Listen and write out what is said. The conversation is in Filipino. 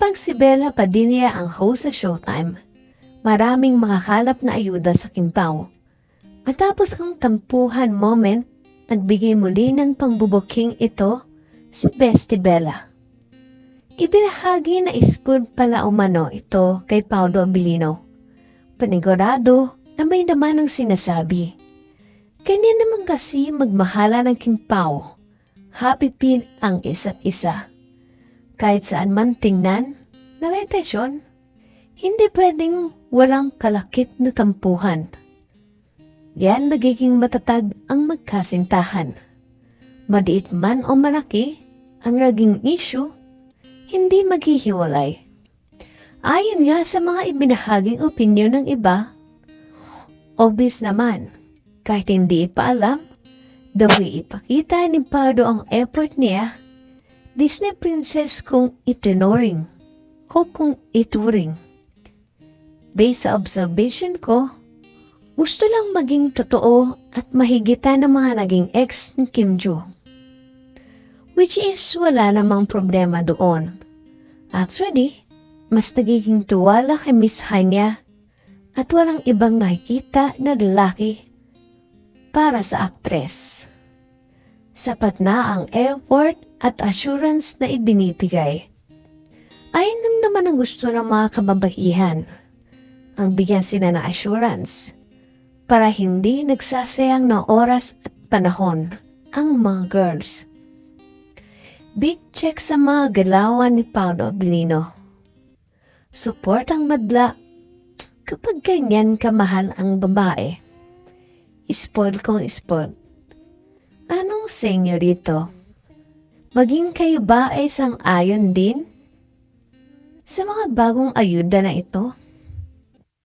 Kapag si Bella Padilla ang host sa Showtime, maraming makakalap na ayuda sa Kimpaw. Matapos ang tampuhan moment, nagbigay muli ng pangbubuking ito si Bestie Bella. Ibinahagi na ispod pala umano ito kay Paulo Abilino. Panigurado na may naman ang sinasabi. Kanya naman kasi magmahala ng Kimpaw. Happy pin ang isa't isa. Kahit saan man tingnan, na may tensyon, hindi pwedeng walang kalakip na tampuhan. Yan nagiging matatag ang magkasintahan. Maliit man o malaki, ang naging issue, hindi maghihiwalay. Ayon nga sa mga ibinahaging opinion ng iba, obvious naman, kahit hindi ipaalam, the way ipakita ni Pado ang effort niya, Disney princess kung itinuring o kung ituring. Based sa observation ko, gusto lang maging totoo at mahigitan ng mga naging ex ni Kim Jo. Which is wala namang problema doon. Actually, mas nagiging tuwala kay Miss Hanya at walang ibang nakikita na lalaki para sa aktres. Sapat na ang effort at assurance na ibinibigay. Ayun lang naman ang gusto ng mga kababaihan. Ang bigyan sila ng assurance para hindi nagsasayang ng oras at panahon ang mga girls. Big check sa mga galawan ni Paolo Abilino. Support ang madla kapag ganyan kamahal ang babae. Spoil kong spoil. Anong senyorito? Maging kayo ba ay sang-ayon din? Sa mga bagong ayuda na ito?